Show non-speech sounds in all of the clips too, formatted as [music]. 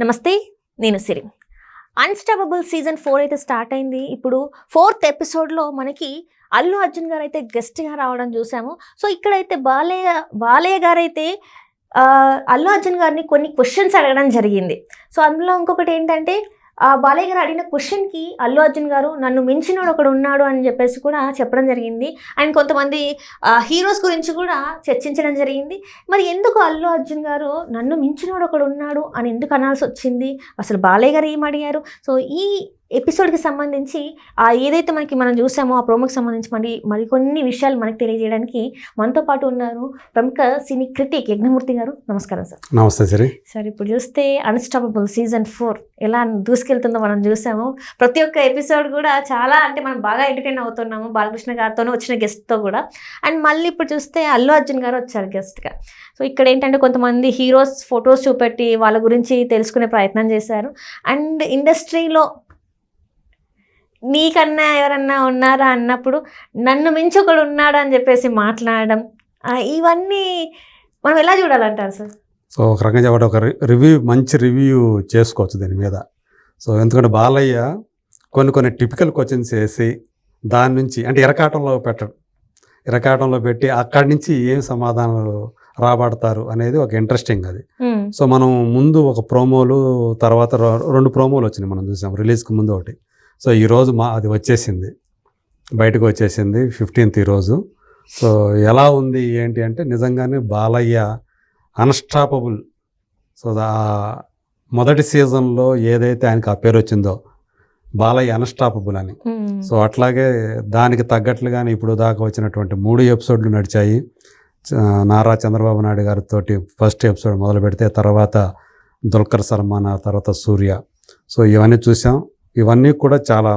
నమస్తే నేను Siri unstoppable season four అయితే స్టార్ట్ అయింది. ఇప్పుడు ఫోర్త్ ఎపిసోడ్లో మనకి అల్లు అర్జున్ గారు అయితే గెస్ట్గా రావడం చూసాము. సో ఇక్కడైతే బాలయ్య బాలయ్య గారు అయితే అల్లు అర్జున్ గారిని కొన్ని క్వశ్చన్స్ అడగడం జరిగింది. సో అందులో ఇంకొకటి ఏంటంటే బాలయ్య గారు అడిగిన క్వశ్చన్కి అల్లు అర్జున్ గారు నన్ను మించినోడు ఒకడు ఉన్నాడు అని చెప్పేసి కూడా చెప్పడం జరిగింది. అండ్ కొంతమంది హీరోస్ గురించి కూడా చర్చించడం జరిగింది. మరి ఎందుకు అల్లు అర్జున్ గారు నన్ను మించినోడు ఒకడు ఉన్నాడు అని ఎందుకు అనాల్సి వచ్చింది? అసలు బాలయ్య గారు ఏం అడిగారు? సో ఈ ఎపిసోడ్కి సంబంధించి ఆ ఏదైతే మనకి మనం చూసామో ఆ ప్రోమోకి సంబంధించి మరి మరికొన్ని విషయాలు మనకి తెలియజేయడానికి మనతో పాటు ఉన్నారు ప్రముఖ సినీ క్రిటిక్ యజ్ఞమూర్తి గారు. నమస్కారం సార్. నమస్తే సిరి. సార్ ఇప్పుడు చూస్తే అన్స్టాపబుల్ సీజన్ ఫోర్ ఎలా దూసుకెళ్తుందో మనం చూసాము. ప్రతి ఒక్క ఎపిసోడ్ కూడా చాలా అంటే మనం బాగా ఎంటర్టైన్ అవుతున్నాము బాలకృష్ణ గారితోనే వచ్చిన గెస్ట్తో కూడా. అండ్ మళ్ళీ ఇప్పుడు చూస్తే అల్లు అర్జున్ గారు వచ్చారు గెస్ట్గా. సో ఇక్కడ ఏంటంటే కొంతమంది హీరోస్ ఫొటోస్ చూపెట్టి వాళ్ళ గురించి తెలుసుకునే ప్రయత్నం చేశారు. అండ్ ఇండస్ట్రీలో నీకన్నా ఎవరన్నా ఉన్నారా అన్నప్పుడు నన్ను మించి ఒకడు ఉన్నాడు అని చెప్పేసి మాట్లాడడం ఇవన్నీ మనం ఎలా చూడాలంటారు సార్? సో ఒక రకంగా చెప్పండి ఒక రివ్యూ మంచి రివ్యూ చేసుకోవచ్చు దీని మీద. సో ఎందుకంటే బాలయ్య కొన్ని కొన్ని టిపికల్ క్వశ్చన్స్ వేసి దాని నుంచి అంటే ఇరకాటంలో పెట్టడం. ఇరకాటంలో పెట్టి అక్కడి నుంచి ఏం సమాధానాలు రాబడతారు అనేది ఒక ఇంట్రెస్టింగ్ అది. సో మనం ముందు ఒక ప్రోమోలు తర్వాత రెండు ప్రోమోలు వచ్చినాయి మనం చూసాం రిలీజ్కి ముందు ఒకటి. సో ఈరోజు మా అది వచ్చేసింది. బయటకు వచ్చేసింది ఫిఫ్టీన్త్ ఈరోజు సో ఎలా ఉంది ఏంటి అంటే నిజంగానే బాలయ్య అన్స్టాపబుల్. సో మొదటి సీజన్లో ఏదైతే ఆయనకు ఆ పేరు వచ్చిందో బాలయ్య అన్స్టాపబుల్ అని. సో అట్లాగే దానికి తగ్గట్లుగానే ఇప్పుడు దాకా వచ్చినటువంటి మూడు ఎపిసోడ్లు నడిచాయి. నారా చంద్రబాబు నాయుడు గారితో ఫస్ట్ ఎపిసోడ్ మొదలు పెడితే తర్వాత దుల్కర్ సల్మాన్ ఆ తర్వాత సూర్య. సో ఇవన్నీ చూసాం. ఇవన్నీ కూడా చాలా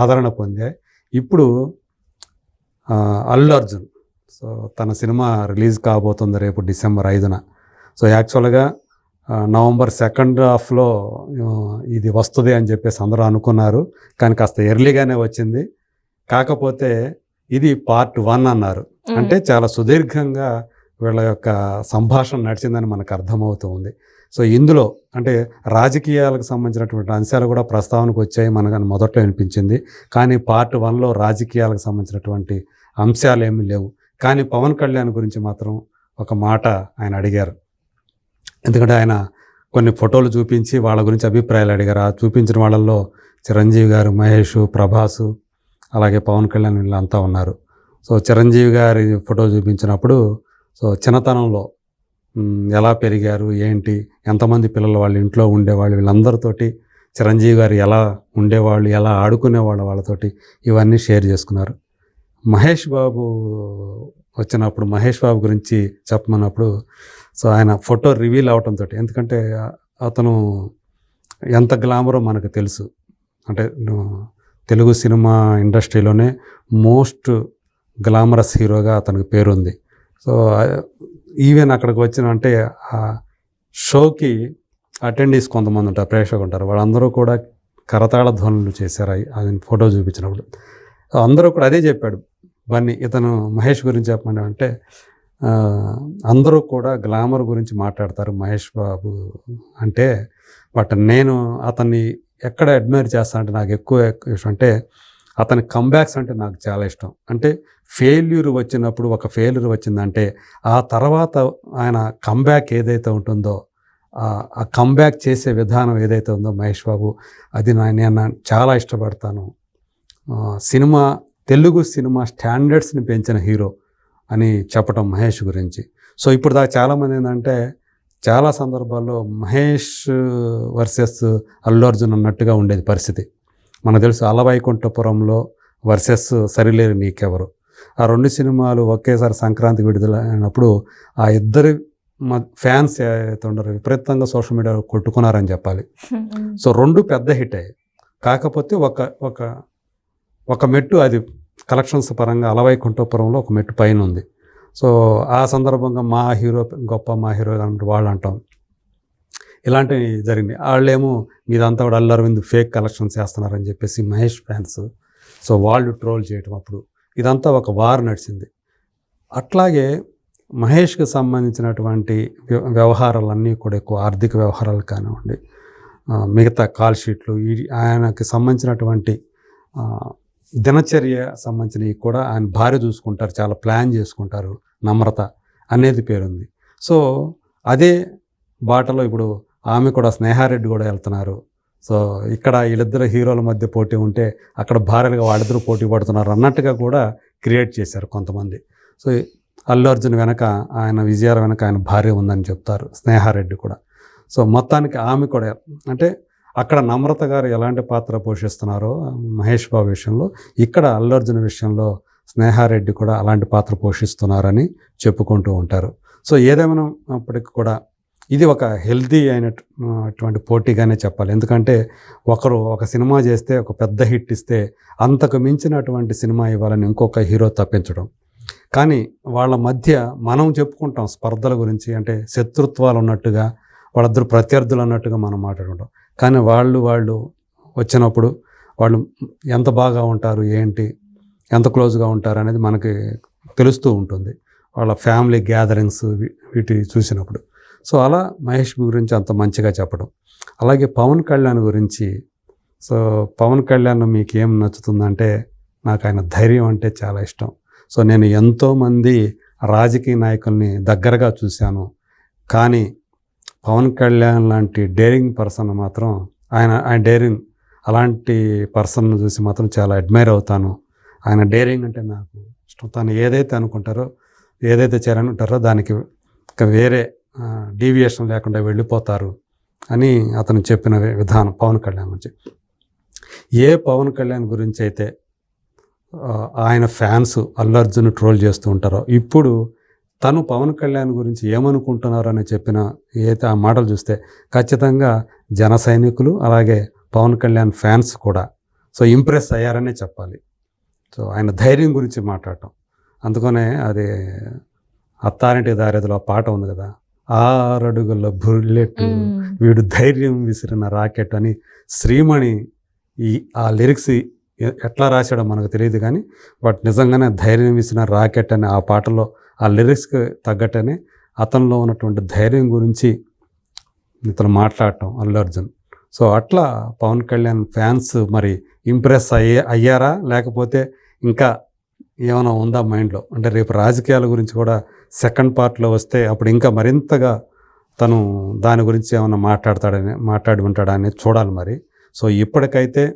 ఆదరణ పొందాయి. ఇప్పుడు అల్లు అర్జున్ సో తన సినిమా రిలీజ్ కాబోతుంది రేపు డిసెంబర్ ఐదున. సో యాక్చువల్గా నవంబర్ సెకండ్ హాఫ్లో ఇది వస్తుంది అని చెప్పేసి అందరూ అనుకున్నారు. కానీ కాస్త ఎర్లీగానే వచ్చింది. కాకపోతే ఇది పార్ట్ వన్ అన్నారు. అంటే చాలా సుదీర్ఘంగా వీళ్ళ యొక్క సంభాషణ నడిచిందని మనకు అర్థమవుతూ ఉంది. సో ఇందులో అంటే రాజకీయాలకు సంబంధించినటువంటి అంశాలు కూడా ప్రస్తావనకు వచ్చాయి మనకు మొదట్లో అనిపించింది. కానీ పార్ట్ వన్లో రాజకీయాలకు సంబంధించినటువంటి అంశాలు ఏమీ లేవు. కానీ పవన్ కళ్యాణ్ గురించి మాత్రం ఒక మాట ఆయన అడిగారు. ఎందుకంటే ఆయన కొన్ని ఫోటోలు చూపించి వాళ్ళ గురించి అభిప్రాయాలు అడిగారు. ఆ చూపించిన వాళ్ళల్లో చిరంజీవి గారు మహేష్ ప్రభాసు అలాగే పవన్ కళ్యాణ్ వీళ్ళంతా ఉన్నారు. సో చిరంజీవి గారి ఫోటో చూపించినప్పుడు సో చిన్నతనంలో ఎలా పెరిగారు ఏంటి ఎంతమంది పిల్లలు వాళ్ళ ఇంట్లో ఉండేవాళ్ళు వీళ్ళందరితోటి చిరంజీవి గారు ఎలా ఉండేవాళ్ళు ఎలా ఆడుకునేవాళ్ళు వాళ్ళతోటి ఇవన్నీ షేర్ చేసుకున్నారు. మహేష్ బాబు వచ్చినప్పుడు మహేష్ బాబు గురించి చెప్పమన్నప్పుడు సో ఆయన ఫోటో రివీల్ అవటంతో ఎందుకంటే అతను ఎంత గ్లామరో మనకు తెలుసు. అంటే తెలుగు సినిమా ఇండస్ట్రీలోనే మోస్ట్ గ్లామరస్ హీరోగా అతనికి పేరుంది. సో ఈవెన్ అక్కడికి వచ్చిన అంటే ఆ షోకి అటెండీస్ కొంతమంది ఉంటారు ప్రేక్షకులు ఉంటారు. వాళ్ళందరూ కూడా కరతాళ ధ్వనులు చేశారు. అయి- అది ఫోటో చూపించినప్పుడు. అందరూ కూడా అదే చెప్పాడు. బన్నీ ఇతను మహేష్ గురించి చెప్పండి అంటే అందరూ కూడా గ్లామర్ గురించి మాట్లాడతారు మహేష్ బాబు అంటే బట్ నేను అతన్ని ఎక్కడ అడ్మైర్ చేస్తానంటే నాకు ఎక్కువ ఇష్టం అంటే అతని కంబ్యాక్స్ అంటే నాకు చాలా ఇష్టం. అంటే ఫెయిల్యూర్ వచ్చినప్పుడు ఒక ఫెయిల్యూర్ వచ్చిందంటే ఆ తర్వాత ఆయన కంబ్యాక్ ఏదైతే ఉంటుందో ఆ- కంబ్యాక్ చేసే విధానం ఏదైతే ఉందో మహేష్ బాబు అది నేను చాలా ఇష్టపడతాను. సినిమా తెలుగు సినిమా స్టాండర్డ్స్ని పెంచిన హీరో అని చెప్పటం మహేష్ గురించి. సో ఇప్పుడు దాకా చాలామంది ఏంటంటే చాలా సందర్భాల్లో మహేష్ వర్సెస్ అల్లు అర్జున్ అన్నట్టుగా ఉండేది పరిస్థితి. మనకు తెలుసు అలవైకుంఠపురంలో వర్సెస్ సరిలేరు నీకెవరు. ఆ రెండు సినిమాలు ఒకేసారి సంక్రాంతికి విడుదల అయినప్పుడు ఆ ఇద్దరి ఫ్యాన్స్ ఏదైతే ఉండరో విపరీతంగా సోషల్ మీడియాలో కొట్టుకున్నారని చెప్పాలి. [laughs] సో రెండు పెద్ద హిట్ అయ్యాయి. కాకపోతే ఒక ఒక ఒక మెట్టు అది కలెక్షన్స్ పరంగా అలవైకుంఠపురంలో ఒక మెట్టు పైన ఉంది. సో ఆ సందర్భంగా మా హీరో గొప్ప మా హీరో అని వాళ్ళు అంటాం ఇలాంటివి జరిగినాయి. వాళ్ళేమో మీదంతా కూడా అల్లు అరవింద్ ఫేక్ కలెక్షన్స్ చేస్తున్నారని చెప్పేసి మహేష్ ఫ్యాన్స్. సో వాళ్ళు ట్రోల్ చేయటం అప్పుడు. ఇదంతా ఒక వార్ నడిచింది. అట్లాగే మహేష్కి సంబంధించినటువంటి వ్య- వ్యవహారాలన్నీ కూడా ఎక్కువ ఆర్థిక వ్యవహారాలు కానివ్వండి మిగతా కాల్ షీట్లు ఆయనకి సంబంధించినటువంటి దినచర్య సంబంధించినవి కూడా ఆయన భార్య చూసుకుంటారు చాలా ప్లాన్ చేసుకుంటారు నమ్రత అనేది పేరుంది. సో అదే బాటలో ఇప్పుడు ఆమె కూడా స్నేహారెడ్డి కూడా వెళ్తున్నారు. సో ఇక్కడ వీళ్ళిద్దరు హీరోల మధ్య పోటీ ఉంటే అక్కడ భార్యలుగా వాళ్ళిద్దరూ పోటీ పడుతున్నారు అన్నట్టుగా కూడా క్రియేట్ చేశారు కొంతమంది. సో అల్లు అర్జున్ వెనక ఆయన విజయాల వెనక ఆయన భార్య ఉందని చెప్తారు స్నేహారెడ్డి కూడా. సో మొత్తానికి ఆమె కూడా అంటే అక్కడ నమ్రత గారు ఎలాంటి పాత్ర పోషిస్తున్నారో మహేష్ బాబు విషయంలో ఇక్కడ అల్లు అర్జున్ విషయంలో స్నేహారెడ్డి కూడా అలాంటి పాత్ర పోషిస్తున్నారని చెప్పుకుంటూ ఉంటారు. సో ఏదేమైనా అప్పటికి కూడా ఇది ఒక హెల్తీ అయినటువంటి పోటీగానే చెప్పాలి. ఎందుకంటే ఒకరు ఒక సినిమా చేస్తే ఒక పెద్ద హిట్ ఇస్తే అంతకు మించినటువంటి సినిమా ఇవ్వాలని ఇంకొక హీరో తప్పించడం. కానీ వాళ్ళ మధ్య మనం చెప్పుకుంటాం స్పర్ధల గురించి అంటే శత్రుత్వాలు ఉన్నట్టుగా వాళ్ళిద్దరు ప్రత్యర్థులు అన్నట్టుగా మనం మాట్లాడుకుంటాం. కానీ వాళ్ళు వాళ్ళు వచ్చినప్పుడు వాళ్ళు ఎంత బాగా ఉంటారు ఏంటి ఎంత క్లోజ్గా ఉంటారు అనేది మనకి తెలుస్తూ ఉంటుంది. వాళ్ళ ఫ్యామిలీ గ్యాదరింగ్స్ వీటి చూసినప్పుడు. సో అలా మహేష్ గురించి అంత మంచిగా చెప్పడం. అలాగే పవన్ కళ్యాణ్ గురించి సో పవన్ కళ్యాణ్ మీకు ఏం నచ్చుతుందంటే నాకు ఆయన ధైర్యం అంటే చాలా ఇష్టం. సో నేను ఎంతోమంది రాజకీయ నాయకుల్ని దగ్గరగా చూశాను. కానీ పవన్ కళ్యాణ్ లాంటి డేరింగ్ పర్సన్ మాత్రం ఆయన ఆయన డేరింగ్ అలాంటి పర్సన్ చూసి మాత్రం చాలా అడ్మైర్ అవుతాను. ఆయన డేరింగ్ అంటే నాకు ఇష్టం. తను ఏదైతే అనుకుంటారో ఏదైతే చేయాలనుకుంటారో దానికి ఇంకా వేరే డీవియేషన్ లేకుండా వెళ్ళిపోతారు అని అతను చెప్పిన విధానం పవన్ కళ్యాణ్ గురించి. ఏ పవన్ కళ్యాణ్ గురించి అయితే ఆయన ఫ్యాన్స్ అల్లు అర్జున్ ట్రోల్ చేస్తూ ఉంటారో ఇప్పుడు తను పవన్ కళ్యాణ్ గురించి ఏమనుకుంటున్నారు అని చెప్పిన ఏదైతే ఆ మాటలు చూస్తే ఖచ్చితంగా జన సైనికులు అలాగే పవన్ కళ్యాణ్ ఫ్యాన్స్ కూడా సో ఇంప్రెస్ అయ్యారనే చెప్పాలి. సో ఆయన ధైర్యం గురించి మాట్లాడటం. అందుకనే అది అత్తారింటి దారిదిలో ఆ పాట ఉంది కదా ఆరడుగుల బుల్లెట్ వీడు ధైర్యం విసిరిన రాకెట్ అని శ్రీమణి ఈ ఆ లిరిక్స్ ఎట్లా రాశాడో మనకు తెలియదు కానీ బట్ నిజంగానే ధైర్యం విసిరిన రాకెట్ అని ఆ పాటలో ఆ లిరిక్స్కి తగ్గట్టనే అతనిలో ఉన్నటువంటి ధైర్యం గురించి ఇతను మాట్లాడటం అల్లు అర్జున్. సో అట్లా పవన్ కళ్యాణ్ ఫ్యాన్స్ మరి ఇంప్రెస్ అయ్యే అయ్యారా? లేకపోతే ఇంకా ఏమైనా ఉందా మైండ్లో? అంటే రేపు రాజకీయాల గురించి కూడా సెకండ్ పార్ట్లో వస్తే అప్పుడు ఇంకా మరింతగా తను దాని గురించి ఏమైనా మాట్లాడతాడని మాట్లాడి ఉంటాడా అనేది చూడాలి మరి. సో ఇప్పటికైతే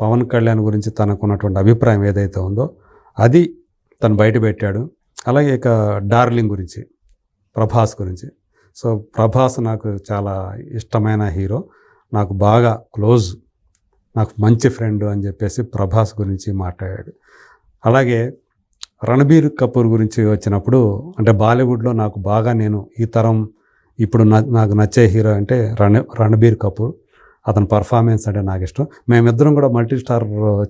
పవన్ కళ్యాణ్ గురించి తనకున్నటువంటి అభిప్రాయం ఏదైతే ఉందో అది తను బయట పెట్టాడు. అలాగే ఇక డార్లింగ్ గురించి ప్రభాస్ గురించి. సో ప్రభాస్ నాకు చాలా ఇష్టమైన హీరో. నాకు బాగా క్లోజ్ నాకు మంచి ఫ్రెండ్ అని చెప్పేసి ప్రభాస్ గురించి మాట్లాడాడు. అలాగే రణబీర్ కపూర్ గురించి వచ్చినప్పుడు అంటే బాలీవుడ్లో నాకు బాగా నేను ఈ తరం ఇప్పుడు నా- నాకు నచ్చే హీరో అంటే రణ రణబీర్ కపూర్. అతని పర్ఫార్మెన్స్ అంటే నాకు ఇష్టం. మేమిద్దరం కూడా మల్టీ స్టార్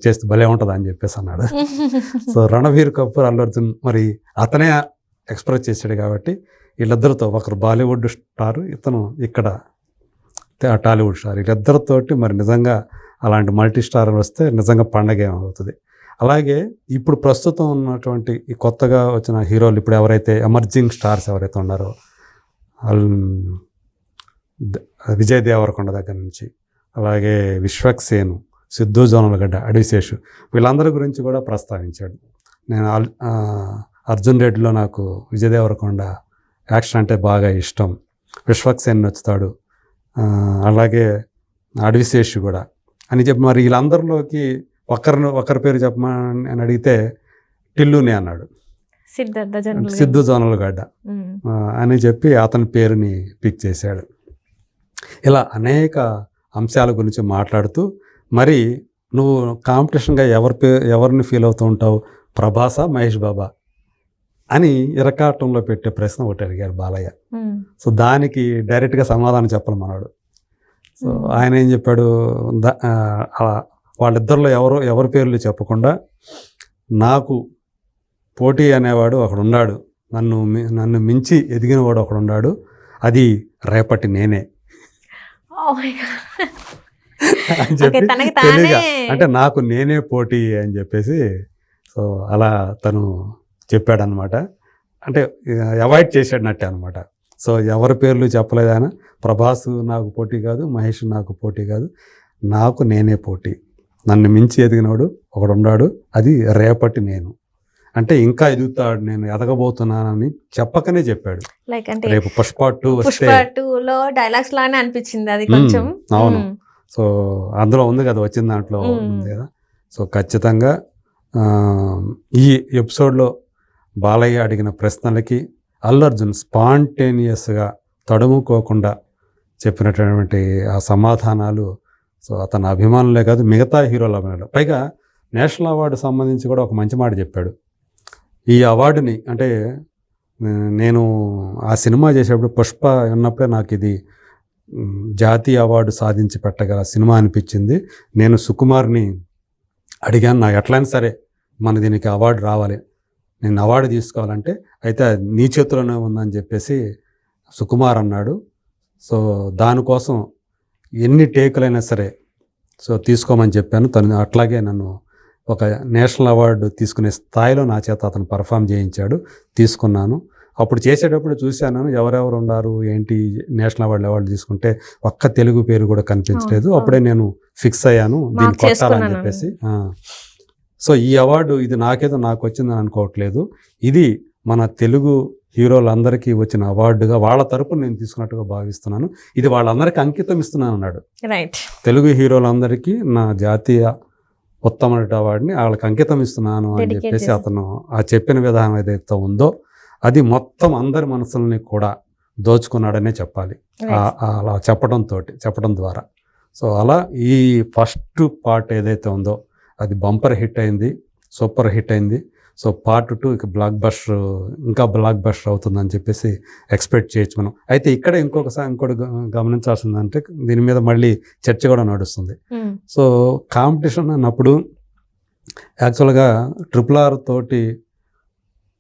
చేస్తే భలే ఉంటుంది అని చెప్పేసి అన్నాడు. [laughs] సో రణబీర్ కపూర్ అల్లు అర్జున్ మరి అతనే ఎక్స్ప్రెస్ చేశాడు కాబట్టి వీళ్ళిద్దరితో ఒకరు బాలీవుడ్ స్టార్ ఇతను ఇక్కడ టాలీవుడ్ స్టార్. వీళ్ళిద్దరితోటి మరి నిజంగా అలాంటి మల్టీ స్టార్ వస్తే నిజంగా పండగ అవుతుంది అలాగే ఇప్పుడు ప్రస్తుతం ఉన్నటువంటి ఈ కొత్తగా వచ్చిన హీరోలు ఇప్పుడు ఎవరైతే ఎమర్జింగ్ స్టార్స్ ఎవరైతే ఉన్నారో అల్- విజయ్ దేవరకొండ దగ్గర నుంచి అలాగే విశ్వక్సేను సిద్ధు జోనలగడ్డ అడిశేషు వీళ్ళందరి గురించి కూడా ప్రస్తావించాడు. నేను అర్జున్ రెడ్డిలో నాకు విజయ్ దేవరకొండ యాక్షన్ అంటే బాగా ఇష్టం. విశ్వక్సేన్ నచ్చుతాడు. అలాగే అడివిశేషు కూడా. అని చెప్పి మరి వీళ్ళందరిలోకి ఒకరిని ఒకరి పేరు చెప్పమని అని అడిగితే టిల్లుని అన్నాడు. సిద్ధు జోనలగడ్డ ఆ, అని చెప్పి అతని పేరుని పిక్ చేశాడు. ఇలా అనేక అంశాల గురించి మాట్లాడుతూ మరి నువ్వు కాంపిటీషన్గా ఎవరి పే ఎవరిని ఫీల్ అవుతూ ఉంటావు? ప్రభాసా మహేష్ బాబా? అని ఇరకాటంలో పెట్టే ప్రశ్న ఒకటి అడిగారు బాలయ్య. సో దానికి డైరెక్ట్గా సమాధానం చెప్పాలి మనవాడు సో. ఆయన ఏం చెప్పాడు? వాళ్ళిద్దరిలో ఎవరు ఎవరి పేర్లు చెప్పకుండా నాకు పోటీ అనేవాడు ఒకడు ఉన్నాడు నన్ను నన్ను మించి ఎదిగినవాడు ఒకడు ఉన్నాడు అది రేపటి నేనే. అని చెప్పి తెలియగా అంటే నాకు నేనే పోటీ అని చెప్పేసి సో అలా తను చెప్పాడనమాట అంటే అవాయిడ్ చేసాడనట్టే అనమాట సో ఎవరి పేర్లు చెప్పలేదు ఆయన. ప్రభాస్ నాకు పోటీ కాదు మహేష్ నాకు పోటీ కాదు. నాకు నేనే పోటీ. నన్ను మించి ఎదిగినోడు ఒకడు ఉన్నాడు అది రేపటి నేను. అంటే ఇంకా ఎదుగుతాడు నేను ఎదగబోతున్నానని చెప్పకనే చెప్పాడు. లైక్ అంటే రేపు పుష్ప టూ పుష్ప డైలాగ్స్ లానే అనిపించింది అది కొంచెం. అవును. సో అందులో ఉంది కదా వచ్చిన దాంట్లో. ఉంది కదా. సో ఖచ్చితంగా ఈ ఎపిసోడ్లో బాలయ్య అడిగిన ప్రశ్నలకి అల్లు అర్జున్ స్పాంటేనియస్గా తడుముకోకుండా చెప్పినటువంటి ఆ సమాధానాలు సో అతని అభిమానులే కాదు మిగతా హీరోల అభిమానులు పైగా నేషనల్ అవార్డు సంబంధించి కూడా ఒక మంచి మాట చెప్పాడు. ఈ అవార్డుని అంటే నేను ఆ సినిమా చేసేటప్పుడు పుష్ప ఉన్నప్పుడే నాకు ఇది జాతీయ అవార్డు సాధించి పెట్టగల సినిమా అనిపించింది. నేను సుకుమార్ని అడిగాను నాకు ఎట్లయినా సరే మన దీనికి అవార్డు రావాలి. నేను అవార్డు తీసుకోవాలంటే అయితే నీ చేతిలోనే ఉందని చెప్పేసి సుకుమార్ అన్నాడు. సో దానికోసం ఎన్ని టేకులైనా సరే సో తీసుకోమని చెప్పాను. తను అట్లాగే నన్ను ఒక నేషనల్ అవార్డు తీసుకునే స్థాయిలో నా చేత అతను పర్ఫామ్ చేయించాడు తీసుకున్నాను. అప్పుడు చేసేటప్పుడు చూశాను ఎవరెవరు ఉన్నారు ఏంటి నేషనల్ అవార్డు అవార్డు తీసుకుంటే ఒక్క తెలుగు పేరు కూడా కనిపించలేదు. అప్పుడే నేను ఫిక్స్ అయ్యాను దీన్ని కొట్టాలని. చెప్పేసి. సో ఈ అవార్డు ఇది నాకేదో నాకు వచ్చిందని అనుకోవట్లేదు. ఇది మన తెలుగు హీరోలందరికీ వచ్చిన అవార్డుగా వాళ్ళ తరపున నేను తీసుకున్నట్టుగా భావిస్తున్నాను. ఇది వాళ్ళందరికీ అంకితం ఇస్తున్నాను అన్నాడు. రైట్ తెలుగు హీరోలందరికీ నా జాతీయ ఉత్తమ అవార్డుని వాళ్ళకి అంకితం ఇస్తున్నాను అని చెప్పేసి. అతను ఆ చెప్పిన విధానం ఏదైతే ఉందో అది మొత్తం అందరి మనసుల్ని కూడా దోచుకున్నాడనే చెప్పాలి. అలా చెప్పడంతో చెప్పడం ద్వారా. సో అలా ఈ ఫస్ట్ పార్ట్ ఏదైతే ఉందో అది బంపర్ హిట్ అయింది సూపర్ హిట్ అయింది. సో పార్ట్ టూ ఇక బ్లాక్ బస్టర్ ఇంకా బ్లాక్ బస్టర్ అవుతుందని చెప్పేసి ఎక్స్పెక్ట్ చేయొచ్చు మనం. అయితే ఇక్కడ ఇంకొకసారి ఇంకోటి గ- గమనించాల్సిందంటే దీని మీద మళ్ళీ చర్చ కూడా నడుస్తుంది. మ్మ్. సో కాంపిటీషన్ అన్నప్పుడు యాక్చువల్గా ట్రిపుల్ ఆర్ తోటి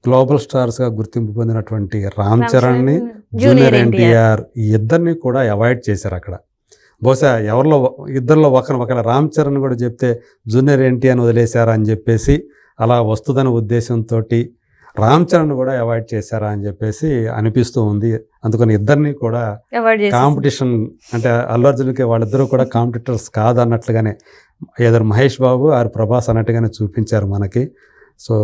గ్లోబల్ స్టార్స్గా గుర్తింపు పొందినటువంటి రామ్ చరణ్ని జూనియర్ ఎన్టీఆర్ ఈ ఇద్దరిని కూడా అవాయిడ్ చేశారు అక్కడ. బహుశా ఎవరిలో ఇద్దరిలో ఒకరిని ఒకరి రామ్ చరణ్ కూడా చెప్తే జూనియర్ ఎన్టీఆర్ని వదిలేశారా అని చెప్పేసి అలా వస్తుందనే ఉద్దేశంతో రామ్ చరణ్ కూడా అవాయిడ్ చేశారా అని చెప్పేసి అనిపిస్తూ ఉంది. అందుకని ఇద్దరిని కూడా కాంపిటీషన్ అంటే అల్లు అర్జున్కి వాళ్ళిద్దరూ కూడా కాంపిటీటర్స్ కాదన్నట్లుగానే ఏదో మహేష్ బాబు ఆరు ప్రభాస్ అన్నట్టుగానే చూపించారు మనకి. సో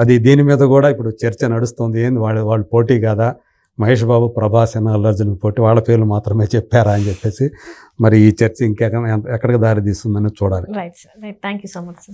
అది దీని మీద కూడా ఇప్పుడు చర్చ నడుస్తుంది. ఏంది వాళ్ళు వాళ్ళు పోటీ కాదా? మహేష్ బాబు ప్రభాస్ అయినా అల్లు అర్జున్ పోటీ వాళ్ళ పేర్లు మాత్రమే చెప్పారా అని చెప్పేసి మరి ఈ చర్చ ఇంకెక్కడ ఎక్కడికి దారి తీస్తుందని చూడాలి. Right sir right thank you so much sir